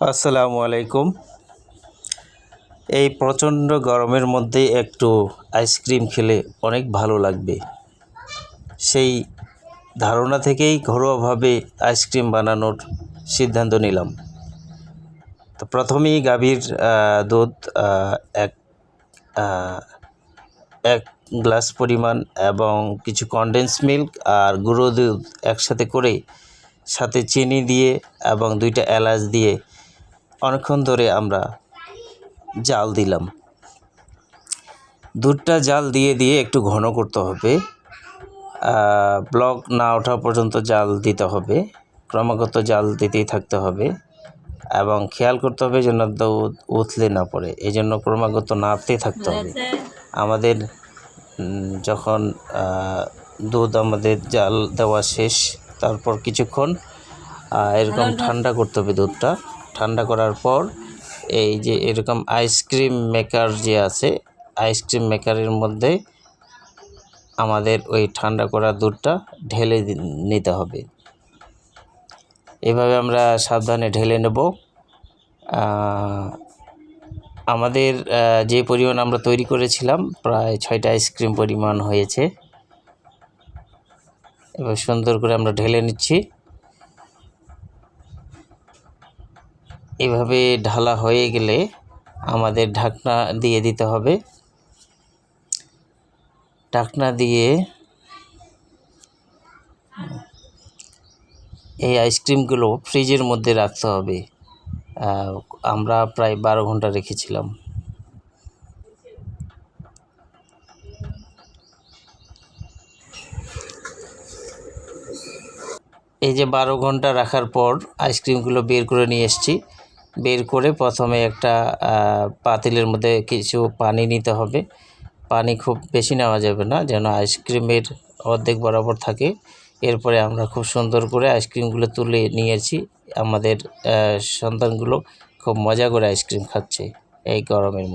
আসসালামু আলাইকুম। এই প্রচণ্ড গরমের মধ্যে একটু আইসক্রিম খেলে অনেক ভালো লাগবে। সেই ধারণা থেকেই ঘরোয়াভাবে আইসক্রিম বানানোর সিদ্ধান্ত নিলাম। তো প্রথমেই গাভীর দুধ এক এক গ্লাস পরিমাণ এবং কিছু কনডেন্স মিল্ক আর গুঁড়ো দুধ একসাথে করে সাথে চিনি দিয়ে এবং দুইটা এলাচ দিয়ে অনেকক্ষণ ধরে আমরা জাল দিলাম। দুধটা জাল দিয়ে দিয়ে একটু ঘন করতে হবে। ব্লক না ওঠা পর্যন্ত জাল দিতে হবে। ক্রমাগত জাল দিতেই থাকতে হবে। এবং খেয়াল করতে হবে যেন দুধ উথলে না পড়ে। এই জন্য ক্রমাগত নাড়তে থাকতে হবে। আমাদের যখন দুধ আমাদের জাল দেওয়া শেষ তারপর কিছুক্ষণ এরকম ঠান্ডা করতে হবে দুধটা। ঠান্ডা করার পর এই যে এরকম আইসক্রিম মেকার যে আছে আইসক্রিম মেকারের মধ্যে আমাদের ওই ঠান্ডা করা দুধটা ঢেলে নিতে হবে। এভাবে আমরা সাবধানে ঢেলে নেব। আমাদের যে পরিমাণ আমরা তৈরি করেছিলাম প্রায় ছয়টা আইসক্রিম পরিমাণ হয়েছে। এবার সুন্দর করে আমরা ঢেলে নিচ্ছি। এভাবে ঢালা হয়ে গেলে আমাদের ঢাকনা দিয়ে দিতে হবে। ঢাকনা দিয়ে এই আইসক্রিমগুলো ফ্রিজের মধ্যে রাখতে হবে। আমরা প্রায় বারো ঘণ্টা রেখেছিলাম। এই যে বারো ঘণ্টা রাখার পর আইসক্রিমগুলো বের করে নিয়ে এসেছি। বের করে প্রথমে একটা পাতিলের মধ্যে কিছু পানি নিতে হবে। পানি খুব বেশি নেওয়া যাবে না, যেন আইসক্রিমের অর্ধেক বরাবর থাকে। এরপরে আমরা খুব সুন্দর করে আইসক্রিমগুলো তুলে নিয়েছি। আমাদের সন্তানগুলো খুব মজা করে আইসক্রিম খাচ্ছে এই গরমের মধ্যে।